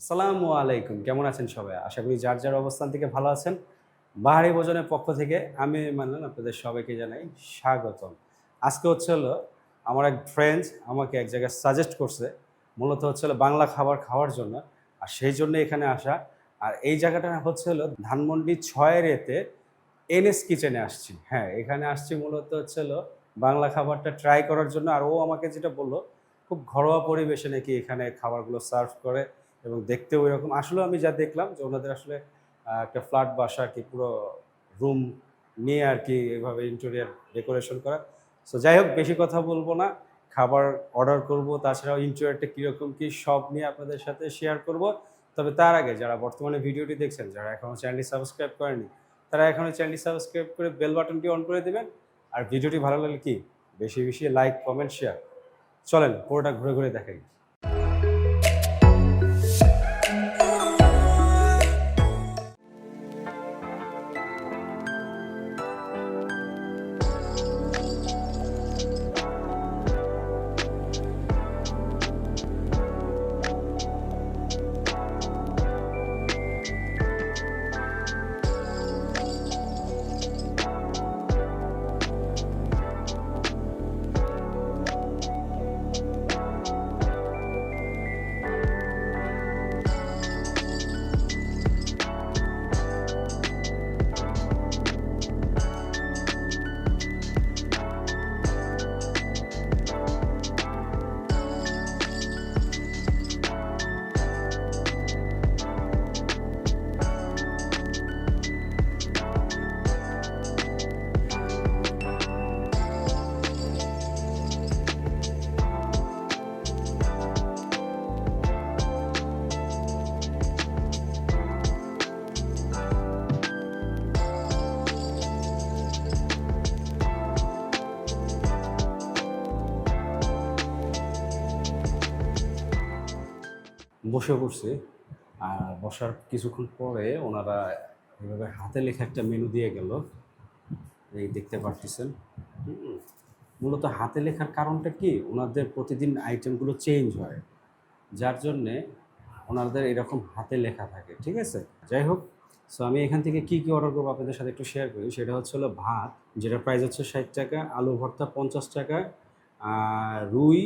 আসসালামু আলাইকুম। কেমন আছেন সবাই? আশা করি যার যার অবস্থান থেকে ভালো আছেন। বাহারি ভোজনের পক্ষ থেকে আমি মানলাম আপনাদের সবাইকে জানাই স্বাগতম। আজকে হচ্ছে হলো আমার এক ফ্রেন্ড আমাকে এক জায়গায় সাজেস্ট করছে। মূলত হচ্ছে হলো বাংলা খাবার খাওয়ার জন্য। আর সেই জন্য এখানে আসা। আর এই জায়গাটা হচ্ছে হলো ধানমন্ডি ছয়ের এতে এনএস কিচেনে আসছি। হ্যাঁ এখানে আসছি মূলত হচ্ছে হলো বাংলা খাবারটা ট্রাই করার জন্য। আর ও আমাকে যেটা বলল, খুব ঘরোয়া পরিবেশে নাকি এখানে খাবারগুলো সার্ভ করে। এবং দেখতেও এরকম। আসলে আমি যা দেখলাম যে ওনাদের আসলে একটা ফ্ল্যাট বাসা কি, পুরো রুম নিয়ে আর কি এভাবে ইন্টেরিয়ার ডেকোরেশন করা। সো যাই হোক, বেশি কথা বলব না। খাবার অর্ডার করব, তাছাড়াও ইন্টেরিয়ারটা কীরকম কী সব নিয়ে আপনাদের সাথে শেয়ার করব। তবে তার আগে যারা বর্তমানে ভিডিওটি দেখছেন, যারা এখনও চ্যানেলটি সাবস্ক্রাইব করেনি তারা এখনও চ্যানেলটি সাবস্ক্রাইব করে বেল বাটনটি অন করে দেবেন। আর ভিডিওটি ভালো লাগলে কি? বেশি বেশি লাইক কমেন্ট শেয়ার চলেন, পুরোটা ঘুরে ঘুরে দেখাই। বসে পড়ছি। আর বসার কিছুক্ষণ পরে ওনারা এভাবে হাতে লেখা একটা মেনু দিয়ে গেল। এই দেখতে পারতেছেন। মূলত হাতে লেখার কারণটা কি? ওনাদের প্রতিদিন আইটেমগুলো চেঞ্জ হয়। যার জন্যে ওনাদের এরকম হাতে লেখা থাকে, ঠিক আছে? যাই হোক সো আমি এখান থেকে কি কি অর্ডার করব আপনাদের সাথে একটু শেয়ার করি। সেটা হচ্ছে হলো ভাত যেটা প্রাইস হচ্ছে ষাট টাকা, আলু ভর্তা পঞ্চাশ টাকা রুই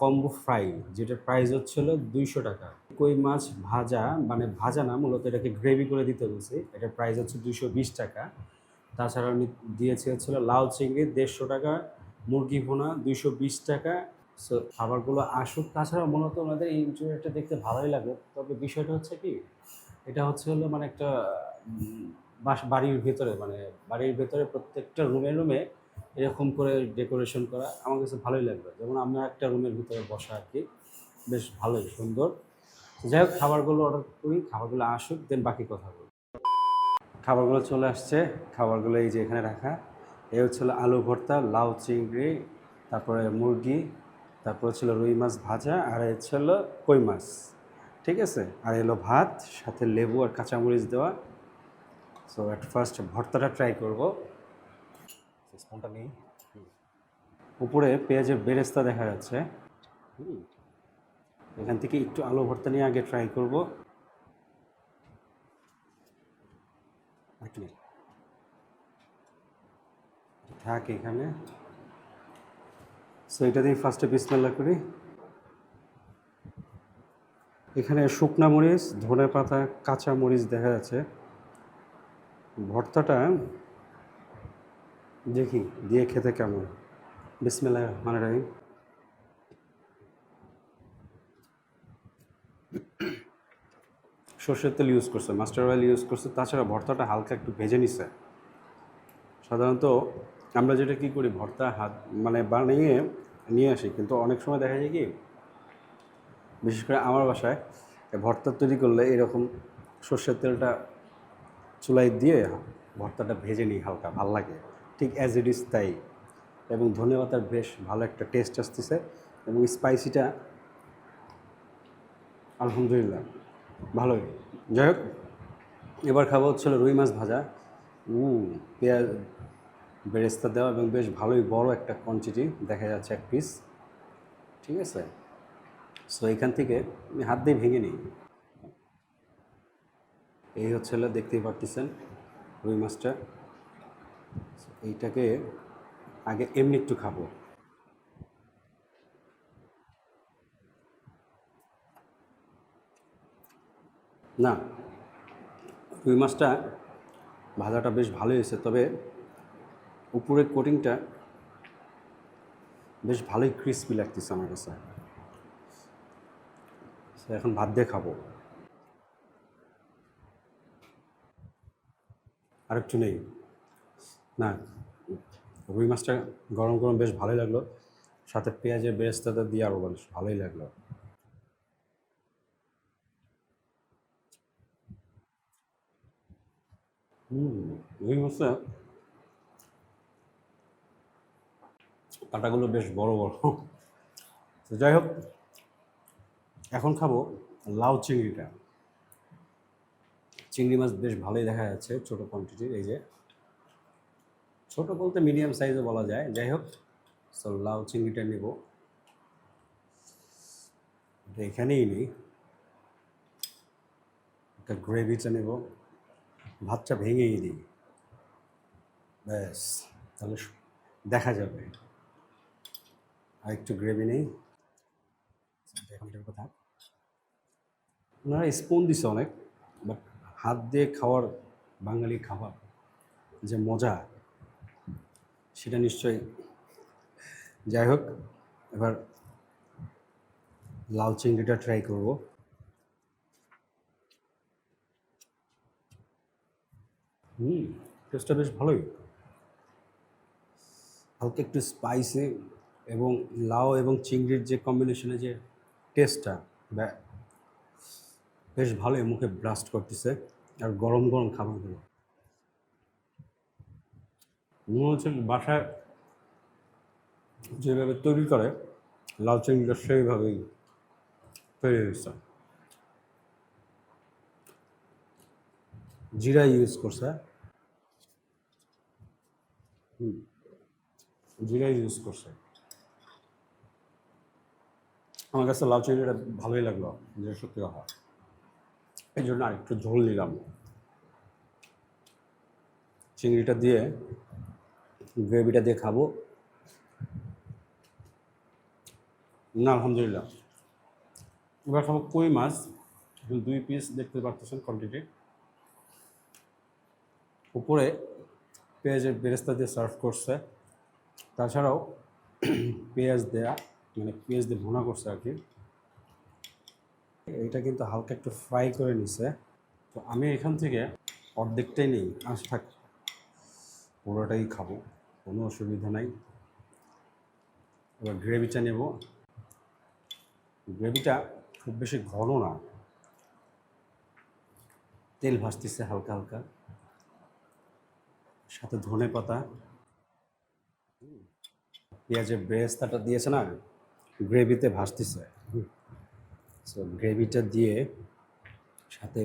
কম্বো ফ্রাই যেটার প্রাইস হচ্ছিল দুইশো টাকা। কই মাছ ভাজা মানে ভাজা না, মূলত এটাকে গ্রেভি করে দিতে বলছি। এটার প্রাইস হচ্ছে দুইশো বিশ টাকা। তাছাড়া আমি দিয়েছি হচ্ছিল লাউ চিংড়ি দেড়শো টাকা, মুরগি ভোনা দুইশো বিশ টাকা। সো খাবারগুলো আসুক। তাছাড়া মূলত ওনাদের এই ইন্টারভিউটা দেখতে ভালোই লাগে। তবে বিষয়টা হচ্ছে কি, এটা হচ্ছে হলো মানে একটা বাস, বাড়ির ভেতরে মানে বাড়ির ভেতরে প্রত্যেকটা রুমে রুমে এরকম করে ডেকোরেশন করা আমার কাছে ভালোই লাগবে। যেমন আমরা একটা রুমের ভিতরে বসা আর কি, বেশ ভালোই, সুন্দর। যাই হোক, খাবারগুলো অর্ডার করি, খাবারগুলো আসুক দেন বাকি কথা বলি খাবারগুলো চলে আসছে, খাবারগুলো এই যে এখানে রাখা। এই হচ্ছিল আলু ভর্তা, লাউ চিংড়ি, তারপরে মুরগি, তারপর ছিল রুই মাছ ভাজা, আর এই ছিল কই মাছ। ঠিক আছে? আর এলো ভাত, সাথে লেবু আর কাঁচামরিচ দেওয়া। সো অ্যাট ফার্স্ট ভর্তাটা ট্রাই করব। স্পুনটা নেই। উপরে পেঁয়াজের বেরেস্তা দেখা যাচ্ছে। এখান থেকে একটু আলু ভর্তা নিয়ে আগে ট্রাই করব। থাক এখানে। সো এটা দিয়ে ফার্স্টে বিসমেল্লা করি। এখানে শুকনা মরিচ ধনে পাতা কাঁচা মরিচ দেখা যাচ্ছে। ভর্তাটা দেখি, দিয়ে খেতে কেমন? বিসমেল্লা মানে রাহিম সর্ষের তেল ইউজ করছে, মাস্টার অয়েল ইউজ করছে, তাছাড়া ভর্তাটা হালকা একটু ভেজে নিছে। সাধারণত আমরা যেটা কি করি, ভর্তা হাত মানে বানিয়ে নিয়ে আসি, কিন্তু অনেক সময় দেখা যায় কি, বিশেষ করে আমার বাসায় ভর্তা তৈরি করলে এরকম সর্ষের তেলটা চুলাই দিয়ে ভর্তাটা ভেজে নিই হালকা, ভালো লাগে। ঠিক অ্যাজ ইট ইজ তাই। এবং ধনেপাতার বেশ ভালো একটা টেস্ট আসতেছে এবং স্পাইসিটা আলহামদুলিল্লাহ, ভালোই। যাই হোক, এবার খাব হচ্ছিল রুই মাছ ভাজা। পেঁয়াজ বেরেস্তা দেওয়া এবং বেশ ভালোই বড় একটা কোয়ান্টিটি দেখা যাচ্ছে এক পিস ঠিক আছে? সো এখান থেকে আমি হাত দিয়ে ভেঙে নিই। এই হচ্ছে দেখতেই পারতেছেন রুই মাছটা। এইটাকে আগে এমনি একটু খাব। না, রুই মাছটা ভাজাটা বেশ ভালোই হয়েছে, তবে উপরের কোটিংটা বেশ ভালোই ক্রিস্পি লাগতেছে আমার কাছে। এখন ভাত দিয়ে খাব। আর একটু নেই। না, রুই মাছটা গরম গরম বেশ ভালোই লাগল। সাথে পেঁয়াজের বেরেস্তাটা দিয়ে আরও বেশ ভালোই লাগল। রুই মাছটা কাঁটাগুলো বেশ বড় বড়। তো যাই হোক, এখন খাব লাউ চিংড়িটা। চিংড়ি মাছ বেশ ভালোই দেখা যাচ্ছে ছোটো কোয়ান্টিটির এই যে। ছোট বলতে মিডিয়াম সাইজে বলা যায়। যাই হোক সো লাউ চিংড়িটা নেব। এখানেই নেই। একটা গ্রেভিটা নেব। ভাতটা ভেঙেই দিই। ব্যাস, তাহলে দেখা যাবে। আর একটু গ্রেভি নেই। কথা। ওনারা স্পুন দিছে অনেক বাট হাত দিয়ে খাওয়ার বাঙালি খাবার যে মজা। সেটা নিশ্চয়ই। যাই হোক, এবার লাল চিংড়িটা ট্রাই করব। হুম টেস্টটা বেশ ভালোই। হালকা একটু স্পাইসি এবং লাউ এবং চিংড়ির যে কম্বিনেশনে যে টেস্টটা বেশ ভালোই মুখে ব্লাস্ট করতেছে। আর গরম গরম খাবারগুলো। মনে হচ্ছে বাসায় যেভাবে তৈরি করে লাউ চিংড়িটা সেইভাবেই তৈরি হয়েছে। জিরা ইউজ করছে। জিরা ইউজ করছে। আমার কাছে লাউ চিংড়িটা ভালোই লাগল, যে সত্যি কথা। এই জন্য আরেকটু ঝোল নিলাম। চিংড়িটা দিয়ে গ্রেভিটা দিয়ে খাব। না, আলহামদুলিল্লাহ। এবার খাব কই মাছ? দুই পিস দেখতে পারতেছেন কোয়ান্টিটি উপরে পেঁয়াজের বেরেস্তা দিয়ে সার্ভ করছে। তাছাড়াও পেঁয়াজ দেয়া মানে পেঁয়াজ দিয়ে ভুনা করছে আর কি। এইটা কিন্তু হালকা একটু ফ্রাই করে নিছে। তো আমি এখান থেকে অর্ধেকটাই নেই। আজ থাক। পুরোটাই খাব। কোনো অসুবিধা নাই। এবার গ্রেভিটা নেব। গ্রেভিটা খুব বেশি ঘন না। তেল ভাসতেছে হালকা হালকা। সাথে ধনে পাতা। পেঁয়াজের বেরেস্তাটা দিয়েছে না, গ্রেভিতে ভাসতেছে সো গ্রেভিটা দিয়ে সাথে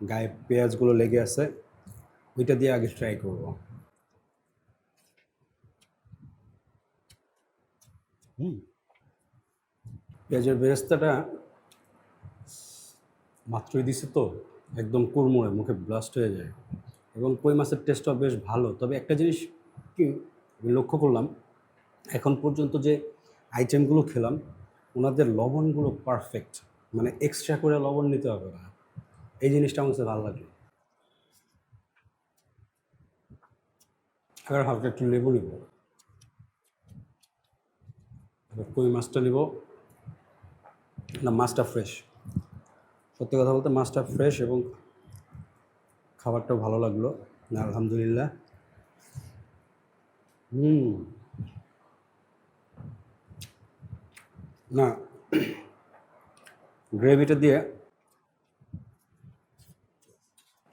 গায়ে পেঁয়াজগুলো লেগে আছে, ওইটা দিয়ে আগে ট্রাই করব। হুম। পেঁয়াজের বেরেস্তাটা মাত্রই দিছে তো, একদম কুড়মুড়ে, মুখে ব্লাস্ট হয়ে যায়। এবং কই মাছের টেস্টটাও বেশ ভালো। তবে একটা জিনিস কি লক্ষ্য করলাম, এখন পর্যন্ত যে আইটেমগুলো খেলাম, ওনাদের লবণগুলো পারফেক্ট মানে এক্সট্রা করে লবণ নিতে হবে না। এই জিনিসটা আমার কাছে ভালো লাগল এবার হালকা একটু লেবু নিব। কই মাছটা নিব? না, মাছটা ফ্রেশ সত্যি কথা বলতে মাছটা ফ্রেশ এবং খাবারটাও ভালো লাগল। আলহামদুলিল্লাহ। হুম। না গ্রেভিটা দিয়ে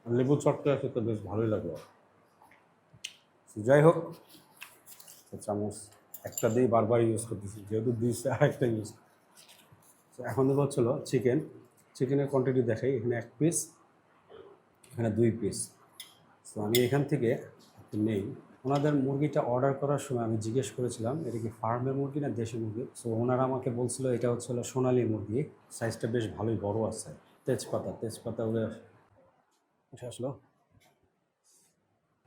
লেবু আছে তো বেশ ভালোই লাগল। যাই হোক চামচ একটা দিয়ে বারবার ইউজ করতেছি, যেহেতু দিয়েছে আর একটা ইউজ এখন দেবো হচ্ছিল চিকেন চিকেনের কোয়ান্টিটি দেখাই, এখানে এক পিস এখানে দুই পিস তো আমি এখান থেকে নেই। ওনাদের মুরগিটা অর্ডার করার সময় আমি জিজ্ঞেস করেছিলাম, এটা কি ফার্মের মুরগি না দেশি মুরগি? সো ওনারা আমাকে বলছিল এটা হচ্ছে হলো সোনালি মুরগি। সাইজটা বেশ ভালোই বড় আছে। তেজপাতা তেজপাতা উঠে আসলো।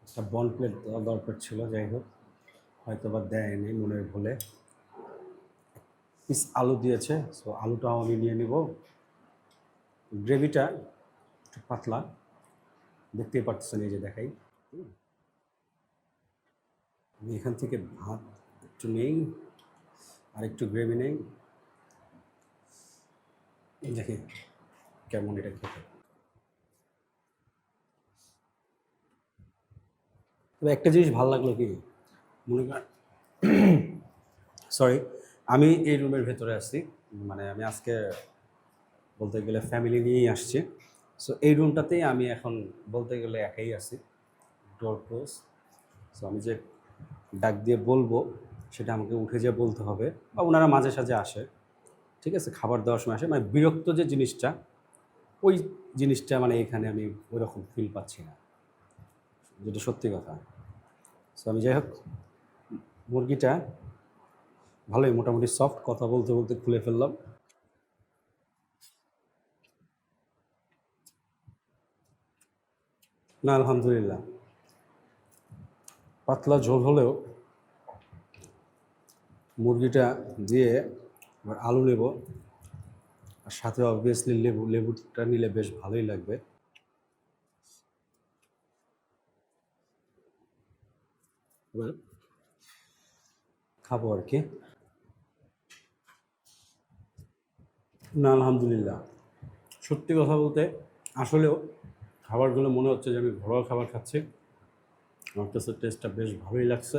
একটা বন প্লেট দরকার ছিল, যাই হোক। হয়তো বা দেয়নি মনের ভুলে। আলু দিয়েছে সো আলুটাও আমি নিয়ে নিব। গ্রেভিটা একটু পাতলা, দেখতেই পাচ্ছেন এই যে দেখাই। আমি এখান থেকে ভাত একটু নেই, আর একটু গ্রেভি নেই। দেখি কেমন এটা খেতে। তবে একটা জিনিস ভালো লাগল কি? মনে করেন সরি আমি এই রুমের ভেতরে আছি। মানে আমি আজকে বলতে গেলে ফ্যামিলি নিয়েই আসছি। সো এই রুমটাতেই আমি এখন বলতে গেলে একাই আছি। ডোর ক্লোজ সো আমি যে ডাক দিয়ে বলব, সেটা আমাকে উঠে যেয়ে বলতে হবে বা ওনারা মাঝে সাঝে আসে। ঠিক আছে, খাবার দেওয়ার সময় আসে। মানে বিরক্ত যে জিনিসটা, ওই জিনিসটা মানে এখানে আমি ওই রকম ফিল পাচ্ছি না। যেটা সত্যি কথা। সো আমি যাই হোক মুরগিটা ভালোই মোটামুটি সফট কথা বলতে বলতে খুলে ফেললাম। না, আলহামদুলিল্লাহ। পাতলা ঝোল হলেও মুরগিটা দিয়ে এবার আলু নেব। আর সাথে অবভিয়াসলি লেবু, লেবুটা নিলে বেশ ভালোই লাগবে। এবার খাব আর কি। না, আলহামদুলিল্লাহ। সত্যি কথা বলতে, আসলেও খাবারগুলো মনে হচ্ছে যে আমি ঘরোয়া খাবার খাচ্ছি। আমার কাছে টেস্টটা বেশ ভালোই লাগছে।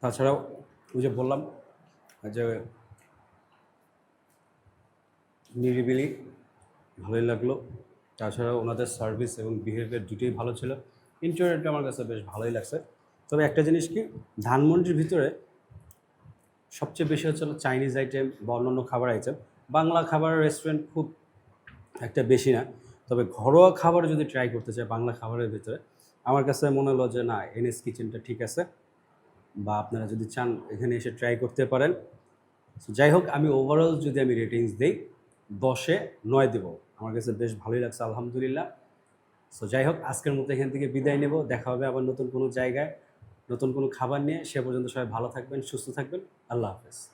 তাছাড়াও ওই যে বললাম যে নিরিবিলি ভালোই লাগল। তাছাড়াও ওনাদের সার্ভিস এবং বিহেভিয়ার দুটোই ভালো ছিল। ইন্টেরিয়রটা আমার কাছে বেশ ভালোই লাগছে। তবে একটা জিনিস কি, ধানমন্ডির ভিতরে সবচেয়ে বেশি হচ্ছে চাইনিজ আইটেম বা অন্যান্য খাবার আইটেম বাংলা খাবার রেস্টুরেন্ট খুব একটা বেশি না, তবে ঘরোয়া খাবার যদি ট্রাই করতে চাই বাংলা খাবারের ভিতরে, আমার কাছে মনে হলো যে না এনএস কিচেনটা ঠিক আছে বা আপনারা যদি চান এখানে এসে ট্রাই করতে পারেন। যাই হোক, আমি ওভারঅল যদি আমি রেটিংস দিই, দশে নয় দেব। আমার কাছে বেশ ভালোই লাগছে, আলহামদুলিল্লাহ। সো যাই হোক, আজকের মতো এখান থেকে বিদায় নেব। দেখা হবে আবার নতুন কোনো জায়গায়। নতুন কোনো খাবার নিয়ে সে পর্যন্ত সবাই ভালো থাকবেন সুস্থ থাকবেন। আল্লাহ হাফেজ।